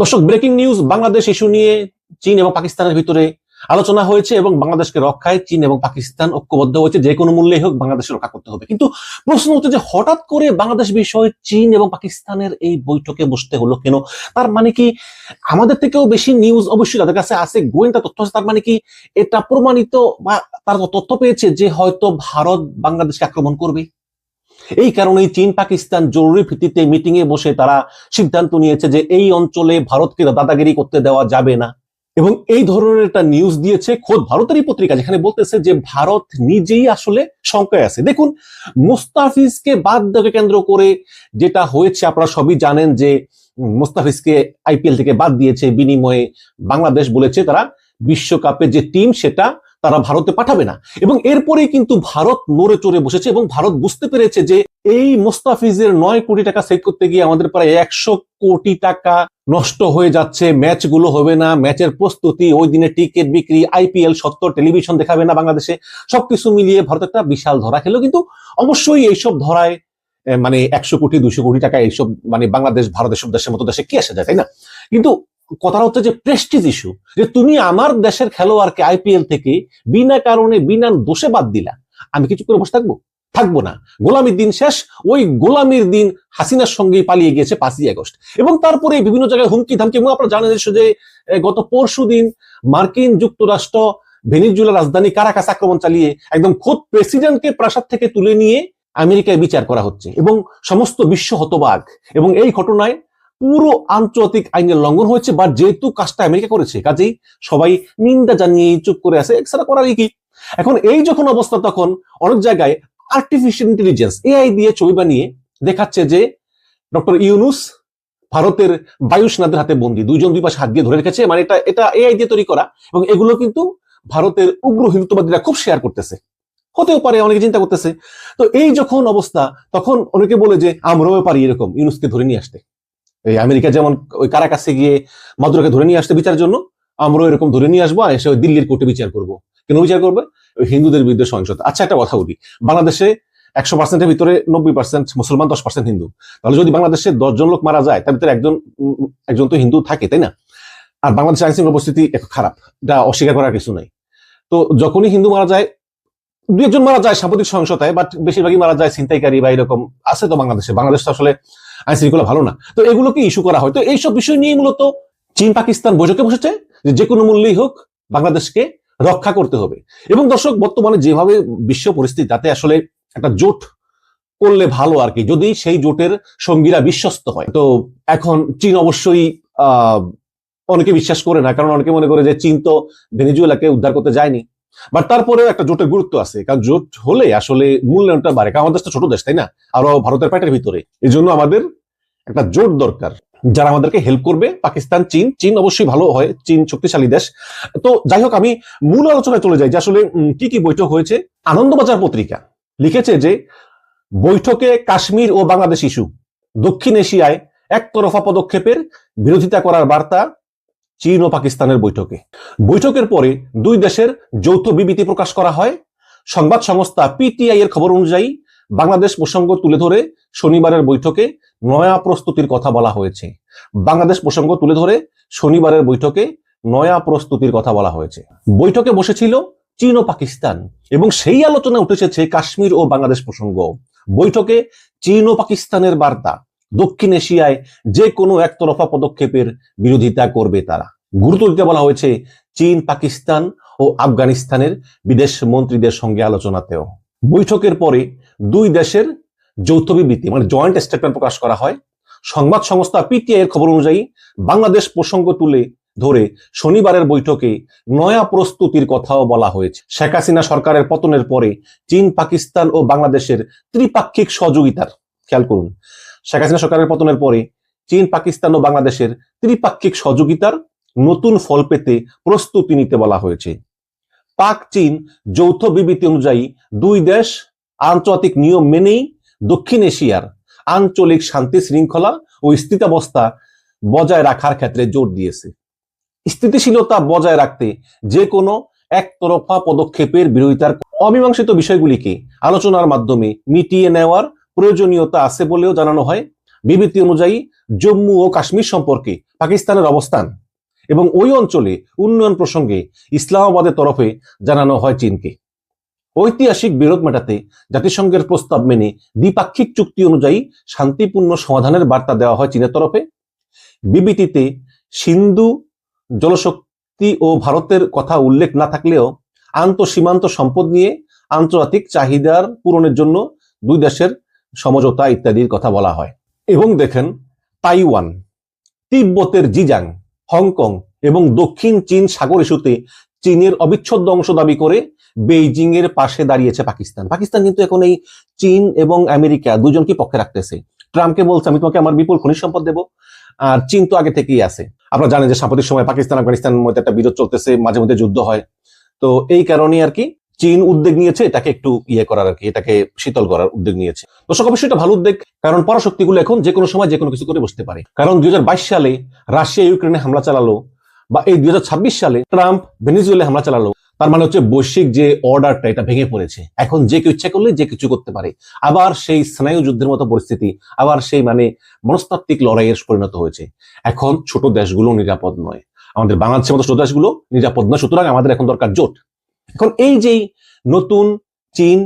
দর্শক breaking news Bangladesh issue নিয়ে চীন এবং পাকিস্তানের ভিতরে আলোচনা হয়েছে এবং বাংলাদেশকে রক্ষায় চীন এবং পাকিস্তান ঐক্যবদ্ধ হয়েছে, যে কোনো মূল্যে হোক বাংলাদেশকে রক্ষা করতে হবে। কিন্তু প্রশ্ন হচ্ছে যে হঠাৎ করে বাংলাদেশ বিষয়ে চীন এবং পাকিস্তানের এই বৈঠকে বসতে হলো কেন? তার মানে কি আমাদের থেকেও বেশি নিউজ অবশ্যই তাদের কাছে আছে, গোয়েন্দা তথ্য আছে, তার মানে কি এটা প্রমাণিত বা তার তথ্য পেয়েছে যে হয়তো ভারত বাংলাদেশকে আক্রমণ করবে। এই কারণেই চীন, পাকিস্তান জরুরি ভিত্তিতে মিটিং এ বসে তারা সিদ্ধান্ত নিয়েছে যে এই অঞ্চলে ভারতকে দাদাগিরি করতে দেওয়া যাবে না। এবং এই ধরনের একটা নিউজ দিয়েছে খোদ ভারতেরই পত্রিকা, যেখানে বলতেছে যে ভারত নিজেই আসলে শঙ্কায় আছে। দেখুন, মুস্তাফিজকে বাদ দেওয়াকে কেন্দ্র করে যেটা হয়েছে, আপনারা সবই জানেন যে মুস্তাফিজকে আইপিএল থেকে বাদ দিয়েছে। বিনিময়ে বাংলাদেশ বলেছে তারা বিশ্বকাপে যে টিম সেটা তারা ভারতে পাঠাবে না। এবং এরপরেই কিন্তু ভারত নড়ে চড়ে বসেছে এবং ভারত বুঝতে পেরেছে যে এই মোস্তাফিজের নয় কোটি টাকা সেভ করতে গিয়ে আমাদের প্রায় একশো কোটি টাকা নষ্ট হয়ে যাচ্ছে, ম্যাচগুলো হবে না, ম্যাচের প্রস্তুতি, ওই দিনে টিকিট বিক্রি আইপিএল সত্তর টেলিভিশন দেখাবে না বাংলাদেশে, সবকিছু মিলিয়ে ভারত একটা বিশাল ধরা খেলো। কিন্তু অবশ্যই এইসব ধরায় মানে একশো কোটি, দুশো কোটি টাকা এইসব মানে বাংলাদেশ, ভারত, এসব দেশের মতো দেশে কি আসে যায়, তাই না? কিন্তু কথাটা হচ্ছে যে প্রেস্টিজ ইস্যু যে তুমি আমার দেশের খেলোয়াড়কে আইপিএল থেকে বিনা কারণে, বিনা দোষে বাদ দিলা, আমি কিছু করে বসে থাকব? থাকব না। গোলামির দিন শেষ, ওই গোলামির দিন হাসিনার সঙ্গে পালিয়ে গিয়েছে পাঁচই আগস্ট। এবং তারপরে বিভিন্ন জায়গায় হুমকি ধামকি, এবং আপনারা জানেন যে গত পরশু দিন মার্কিন যুক্তরাষ্ট্র ভেনিজুলা রাজধানী কারাকাস আক্রমণ চালিয়ে একদম খোদ প্রেসিডেন্টকে প্রাসাদ থেকে তুলে নিয়ে আমেরিকায় বিচার করা হচ্ছে। এবং সমস্ত বিশ্ব হতবাক। এবং এই ঘটনায় পুরো আন্তর্জাতিক আইনের লঙ্ঘন হয়েছে, বা যেহেতু কাজটা আমেরিকা করেছে, কাজেই সবাই নিন্দা জানিয়ে চুপ করে আছে এছাড়া করারই কি? এখন এই যখন অবস্থা, তখন অনেক জায়গায় আর্টিফিশিয়াল ইন্টেলিজেন্স এআই দিয়ে ছবি বানিয়ে দেখাচ্ছে যে ডক্টর ইউনুস ভারতের বায়ু সেনাদের হাতে বন্দি, দুইজন দুই পাশে হাত দিয়ে ধরে রেখেছে মানে এটা এটা এআই দিয়ে তৈরি করা, এবং এগুলো কিন্তু ভারতের উগ্র হিন্দুত্ববাদীরা খুব শেয়ার করতেছে। হতেও পারে, অনেকে চিন্তা করতেছে। তো এই যখন অবস্থা, তখন অনেকে বলে যে আমরাও পারি এরকম, ইউনুসকে ধরে নিয়ে আসতে। এই আমেরিকা যেমন ওই কারাকাছে গিয়ে মাদুরাকে ধরে নিয়ে আসতে বিচারের জন্য, আমরাও এরকম ধরে নিয়ে আসব এসে ওই দিল্লির কোর্টে বিচার করব। কেন বিচার করবে? ওই হিন্দুদের বিরুদ্ধে সহিংসতা। আচ্ছা একটা কথা বলি। বাংলাদেশে একশো পার্সেন্টের ভিতরে নব্বই পার্সেন্ট মুসলমান, দশ পার্সেন্ট হিন্দু। তাহলে যদি বাংলাদেশে দশজন লোক মারা যায়, তার ভিতরে একজন একজন তো হিন্দু থাকে, তাই না? আর বাংলাদেশের আইন শৃঙ্খলা পরিস্থিতি খারাপ, এটা অস্বীকার করার কিছু নাই। তো যখনই হিন্দু মারা যায় দু একজন মারা যায় সাম্প্রতিক সহিংসতায়, বাট বেশিরভাগই মারা যায় ছিনতাইকারী বা এরকম, আছে তো বাংলাদেশে। বাংলাদেশ তো আসলে আইন শৃঙ্খলা ভালো না। তো এগুলোকে ইস্যু করা হয়? তো এইসব বিষয় নিয়ে মূলত চীন পাকিস্তান বৈঠকে বসেছে যে কোনো মূল্যেই হোক বাংলাদেশকে রক্ষা করতে হবে। এবং দর্শক, বর্তমানে যেভাবে বিশ্ব পরিস্থিতি, তাতে আসলে একটা জোট করলে ভালো আর কি, যদি সেই জোটের সঙ্গীরা বিশ্বস্ত হয়। তো এখন চীন অবশ্যই অনেকে বিশ্বাস করে না, কারণ অনেকে মনে করে যে চীন তো ভেনিজুয়েলাকে উদ্ধার করতে যায়নি। বাট তারপরেও একটা জোটের গুরুত্ব আছে, কারণ জোট হলে আসলে মূল্যায়নটা বাড়ে, কারণ আমাদের ছোট দেশ, তাই না? আরও ভারতের পেটের ভিতরে। এই জন্য আমাদের একটা জোট দরকার, যারা আমাদেরকে হেল্প করবে। পাকিস্তান, চীন চীন অবশ্যই ভালো হয়, চীন শক্তিশালী দেশ। তো যাই হোক, আমি মূল আলোচনায় চলে যাই, যে আসলে কি কি বৈঠক হয়েছে। আনন্দবাজার পত্রিকা লিখেছে যে, বৈঠকে কাশ্মীর ও বাংলাদেশ ইস্যু, দক্ষিণ এশিয়ায় একতরফা পদক্ষেপের বিরোধিতা করার বার্তা চীন ও পাকিস্তানের বৈঠকে। বৈঠকের পরে দুই দেশের যৌথ বিবৃতি প্রকাশ করা হয়। সংবাদ সংস্থা পিটিআই এর খবর অনুযায়ী বাংলাদেশ প্রসঙ্গ তুলে ধরে শনিবারের বৈঠকে নয়া প্রস্তুতির কথা বলা হয়েছে। বাংলাদেশ প্রসঙ্গ তুলে ধরে শনিবারের বৈঠকে নয়া প্রস্তুতির কথা বলা হয়েছে। বৈঠকে বসেছিল চীন ও পাকিস্তান এবং সেই আলোচনা উঠে এসেছে কাশ্মীর ও বাংলাদেশ প্রসঙ্গ। বৈঠকে চীন ও পাকিস্তানের বার্তা। দক্ষিণ এশিয়ায় যে কোনো একতরফা পদক্ষেপের বিরোধিতা করবে তারা। গুরুত্ব দিতে বলা হয়েছে চীন, পাকিস্তান ও আফগানিস্তানের বিদেশ মন্ত্রীদের সঙ্গে আলোচনাতেও। বৈঠকের পরে দুই দেশের যৌথ বিবৃতি মানে জয়েন্ট স্টেটমেন্ট প্রকাশ করা হয়। সংবাদ সংস্থা পিটিআই এর খবর অনুযায়ী বাংলাদেশ প্রসঙ্গ তুলে ধরে শনিবারের বৈঠকে নয়া প্রস্তুতির কথাও বলা হয়েছে। শেখ হাসিনা সরকারের পতনের পরে চীন, পাকিস্তান ও বাংলাদেশের ত্রিপাক্ষিক সহযোগিতার, খেয়াল করুন শেখ হাসিনা সরকারের পতনের পরে চীন, পাকিস্তান ও বাংলাদেশের ত্রিপাক্ষিক সহযোগিতার নতুন ফল পেতে প্রস্তুতি নিতে বলা হয়েছে। পাক চীন যৌথ বিবৃতি অনুযায়ী দুই দেশ আন্তর্জাতিক নিয়ম মেনেই দক্ষিণ এশিয়ার আঞ্চলিক শান্তি শৃঙ্খলা ও স্থিতাবস্থা বজায় রাখার ক্ষেত্রে জোর দিয়েছে। স্থিতিশীলতা বজায় রাখতে যে কোনো একতরফা পদক্ষেপের বিরোধিতার অমীমাংসিত বিষয়গুলিকে আলোচনার মাধ্যমে মিটিয়ে নেওয়ার প্রয়োজনীয়তা আছে বলেও জানানো হয়। বিবৃতি অনুযায়ী জম্মু ও কাশ্মীর সম্পর্কে পাকিস্তানের অবস্থান এবং ওই অঞ্চলে উন্নয়ন প্রসঙ্গে ইসলামাবাদের তরফে জানানো হয় চীনকে। ঐতিহাসিক বিরোধ মেটাতে জাতিসংঘের প্রস্তাব মেনে দ্বিপাক্ষিক চুক্তি অনুযায়ী শান্তিপূর্ণ সমাধানের বার্তা দেওয়া হয় চীনের তরফে। বিবৃতিতে সিন্ধু জলশক্তি ও ভারতের কথা উল্লেখ না থাকলেও আন্তঃসীমান্ত সম্পদ নিয়ে আন্তর্জাতিক চাহিদার পূরণের জন্য দুই দেশের সমঝোতা ইত্যাদির কথা বলা হয়। এবং দেখেন, তাইওয়ান, তিব্বতের জিজাং, হংকং এবং দক্ষিণ চীন সাগর ইস্যুতে চীনের অবিচ্ছেদ্য অংশ দাবি করে বেইজিং এর পাশে দাঁড়িয়েছে পাকিস্তান। পাকিস্তান কিন্তু এখন এই চীন এবং আমেরিকা দুজনকে পক্ষে রাখতেছে। ট্রাম্পকে বলছে, আমি তোমাকে আমার বিপুল খনিজ সম্পদ দেবো। আর চীন তো আগে থেকেই আছে। আপনারা জানেন যে সাম্প্রতিক সময় পাকিস্তান আফগানিস্তানের মধ্যে একটা বিরোধ চলতেছে, মাঝে মধ্যে যুদ্ধ হয়। তো এই কারণে আর কি চীন উদ্যোগ নিয়েছে, এটাকে একটু ইয়ে করার আর কি, এটাকে শীতল করার উদ্যোগ নিয়েছে। দর্শক, অবশ্যই এটা ভালো উদ্যোগ, কারণ পরাশক্তিগুলো এখন যে কোনো সময় যে কোনো কিছু করে বসতে পারে। কারণ দুই হাজার বাইশ সালে রাশিয়া ইউক্রেনে হামলা চালালো, বা এই দুই সালে ট্রাম্প ভেনিজুয়েলে হামলা চালালো, তার মানে হচ্ছে বৈশ্বিক যে অর্ডারটা, এটা ভেঙে পড়েছে। এখন যে কেউ ইচ্ছা করলে যে কিছু করতে পারে। আবার সেই স্নায়ু যুদ্ধের মতো পরিস্থিতি, আবার সেই মানে মনস্তাত্ত্বিক লড়াইয়ের পরিণত হয়েছে। এখন ছোট দেশগুলো নিরাপদ নয়। আমাদের বাংলাদেশের মতো ছোট দেশগুলো নিরাপদ নয়, সুতরাং আমাদের এখন দরকার জোট। এখন এই যেই নতুন চীন,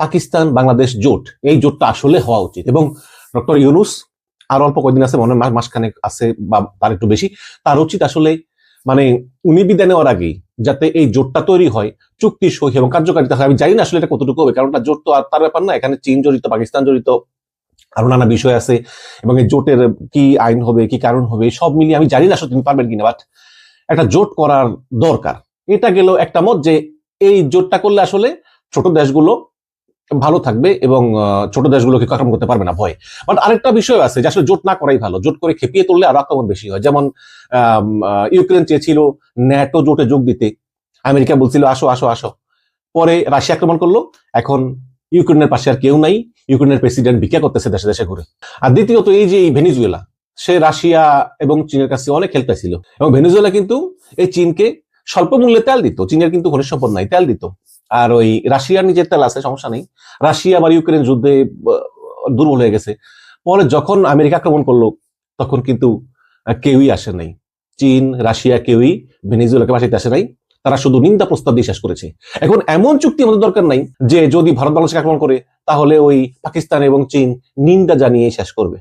পাকিস্তান, বাংলাদেশ জোট, এই জোটটা আসলে হওয়া উচিত। এবং ডক্টর ইউনুস আর অল্প কয়েকদিন আছে, মনে মাসখানেক আছে বা তার একটু বেশি, তার উচিত আসলে মানে উনি বিদায় নেওয়ার আগেই যাতে এই জোটটা তৈরি হয়, চুক্তি সহি এবং কার্যকারিতা হয়। আমি জানি না আসলে এটা কতটুকু হবে, কারণ জোট তো আর তার ব্যাপার না, এখানে চীন জড়িত, পাকিস্তান জড়িত, আরও নানা বিষয় আছে। এবং এই জোটের কি আইন হবে, কি কারণ হবে সব মিলিয়ে আমি জানি না আসলে তিনি পারবেন কিনা বাট একটা জোট করার দরকার। এটা গেল একটা মত যে এই জোটটা করলে আসলে ছোট দেশগুলো ভালো থাকবে এবং ছোট দেশগুলোকে আক্রমণ করতে পারবে না ভয়। বাট আরেকটা বিষয় আছে যে আসলে জোট না করাই ভালো। জোট করে খেপিয়ে তুললে আরও আক্রমণ বেশি হয়। যেমন ইউক্রেন চেয়েছিল ন্যাটো জোটে যোগ দিতে। আমেরিকা বলছিল, আসো আসো আসো। পরে রাশিয়া আক্রমণ করল। এখন ইউক্রেনের পাশে আর কেউ নাই। ইউক্রেনের প্রেসিডেন্ট ভিক্ষা করতেছে দেশে দেশে ঘুরে। আর দ্বিতীয়ত এই যে এই ভেনিজুয়েলা, সে রাশিয়া এবং চীনের কাছে অনেক পাইছিল। এবং ভেনিজুয়েলা কিন্তু এই চীনকে স্বল্প মূল্যে তেল দিত, চীনের কিন্তু খনিজ সম্পদ নাই, তেল দিত। আর ওই রাশিয়ার নিজের তেল আছে, সমস্যা নেই। রাশিয়া আবার ইউক্রেন যুদ্ধে দুর্বল হয়ে গেছে। পরে যখন আমেরিকা আক্রমণ করল, তখন কিন্তু কেউই আসে নাই। চীন, রাশিয়া কেউই ভেনিজুয়েলাকে বাঁচাইতে আসে নাই। তারা শুধু নিন্দা প্রস্তাব দিয়ে শেষ করেছে। এখন এমন চুক্তি আমাদের দরকার নাই যে যদি ভারত বাংলাদেশকে আক্রমণ করে, তাহলে ওই পাকিস্তান এবং চীন নিন্দা জানিয়ে শেষ করবে।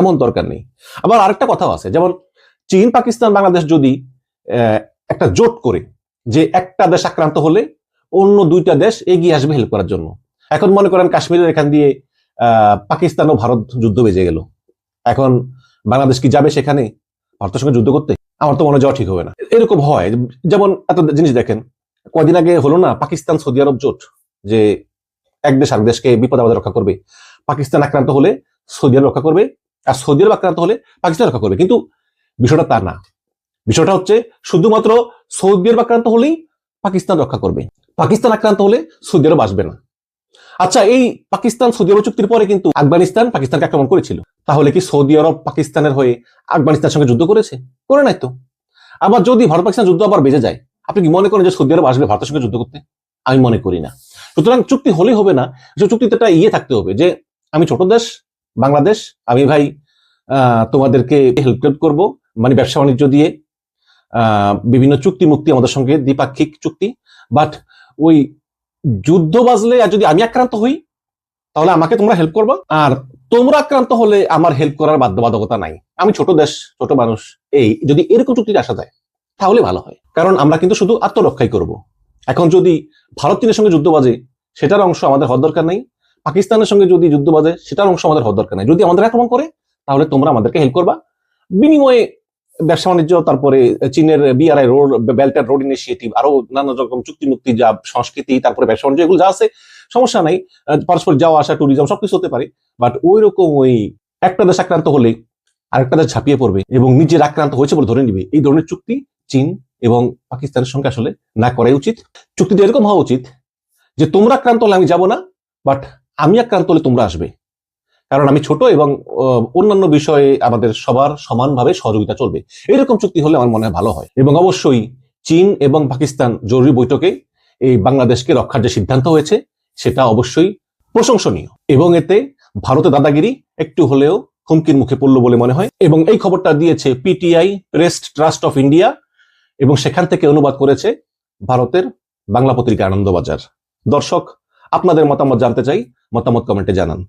এমন দরকার নেই। আবার আরেকটা কথাও আছে, যেমন চীন, পাকিস্তান, বাংলাদেশ যদি একটা জোট করে যে একটা দেশ আক্রান্ত হলে অন্য দুইটা দেশ এগিয়ে আসবে হেল্প করার জন্য। এখন মনে করেন কাশ্মীরের এখান দিয়ে পাকিস্তান ও ভারত যুদ্ধ বেজে গেল। এখন বাংলাদেশ কি যাবে সেখানে? ভারতের সঙ্গে যুদ্ধ করতে? আমার তো মনে যাওয়া ঠিক হবে না। এরকম হয়। যেমন এত জিনিস দেখেন কদিন আগে হলো না পাকিস্তান সৌদি আরব জোট, যে এক দেশ আরেক দেশকে বিপদ রক্ষা করবে। পাকিস্তান আক্রান্ত হলে সৌদি আরব রক্ষা করবে, আর সৌদি আরব আক্রান্ত হলে পাকিস্তান রক্ষা করবে। কিন্তু বিষয়টা তা না। বিষয়টা হচ্ছে শুধুমাত্র সৌদি আরব আক্রান্ত হলেই পাকিস্তান রক্ষা করবে। পাকিস্তান আক্রান্ত হলে সৌদি আরব আসবে না। আচ্ছা এই পাকিস্তান সৌদি আরব চুক্তির পরে কিন্তু আফগানিস্তান পাকিস্তানকে আক্রমণ করেছিল। তাহলে কি সৌদি আরব পাকিস্তানের হয়ে আফগানিস্তানের সঙ্গে যুদ্ধ করেছে? করে নাই তো। আবার যদি ভারত পাকিস্তান যুদ্ধ আবার বেজে যায়, আপনি কি মনে করেন যে সৌদি আরব আসবে ভারতের সঙ্গে যুদ্ধ করতে? আমি মনে করি না। সুতরাং চুক্তি হলেই হবে না চুক্তিতে একটা ইয়ে থাকতে হবে যে আমি ছোট দেশ, বাংলাদেশ, আমি ভাই তোমাদেরকে হেল্প করব মানে ব্যবসা বাণিজ্য দিয়ে বিভিন্ন চুক্তি মুক্তি আমাদের সঙ্গে, দ্বিপাক্ষিক চুক্তি। বাট ওই যুদ্ধ বাজলে আর যদি আমি আক্রান্ত হই, তাহলে আমাকে তোমরা হেল্প করবা। আর তোমরা আক্রান্ত হলে আমার হেল্প করার বাধ্যবাধকতা নাই। আমি ছোট দেশ, ছোট মানুষ, এই যদি এরকম চুক্তিতে আসা যায়, তাহলে ভালো হয়। কারণ আমরা কিন্তু শুধু আত্মরক্ষাই করব। এখন যদি ভারত চীনের সঙ্গে যুদ্ধ বাজে, সেটার অংশ আমাদের হওয়ার দরকার নেই। পাকিস্তানের সঙ্গে যদি যুদ্ধ বাজে, সেটার অংশ আমাদের হওয়ার দরকার নেই। যদি আমাদের আক্রমণ করে, তাহলে তোমরা আমাদেরকে হেল্প করবা। বিনিময়ে ব্যবসা বাণিজ্য, তারপরে চীনের BRI road belt and road initiative আরও নানা রকম চুক্তি মুক্তি যা সংস্কৃতি, তারপরে ব্যবসা বাণিজ্য, এগুলো যা আছে, সমস্যা নাই। পারস্পরিক যাওয়া আসা ট্যুরিজম সবকিছু হতে পারে। বাট ওই রকম ওই একটা দেশ আক্রান্ত হলে আরেকটা দেশ ঝাঁপিয়ে পড়বে এবং নিজের আক্রান্ত হয়েছে বলে ধরে নিবে। এই ধরনের চুক্তি চীন এবং পাকিস্তানের সঙ্গে আসলে না করাই উচিত। চুক্তিটা এরকম হওয়া উচিত যে তোমরা আক্রান্ত হলে আমি যাব না বাট আমি আক্রান্ত হলে তোমরা আসবে। কারণ আমি ছোট এবং অন্যান্য বিষয়ে আমাদের সবার সমানভাবে সহযোগিতা চলবে। এরকম চুক্তি হলে আমার মনে হয় ভালো হয়। এবং অবশ্যই চীন এবং পাকিস্তান জরুরি বৈঠকে এই বাংলাদেশকে রক্ষার যে সিদ্ধান্ত হয়েছে, সেটা অবশ্যই প্রশংসনীয়। এবং এতে ভারতের দাদাগিরি একটু হলেও হুমকির মুখে পড়ল বলে মনে হয়। এবং এই খবরটা দিয়েছে PTI press trust of India, এবং সেখান থেকে অনুবাদ করেছে ভারতের বাংলা পত্রিকা আনন্দবাজার। দর্শক, আপনাদের মতামত জানতে চাই, মতামত কমেন্টে জানান।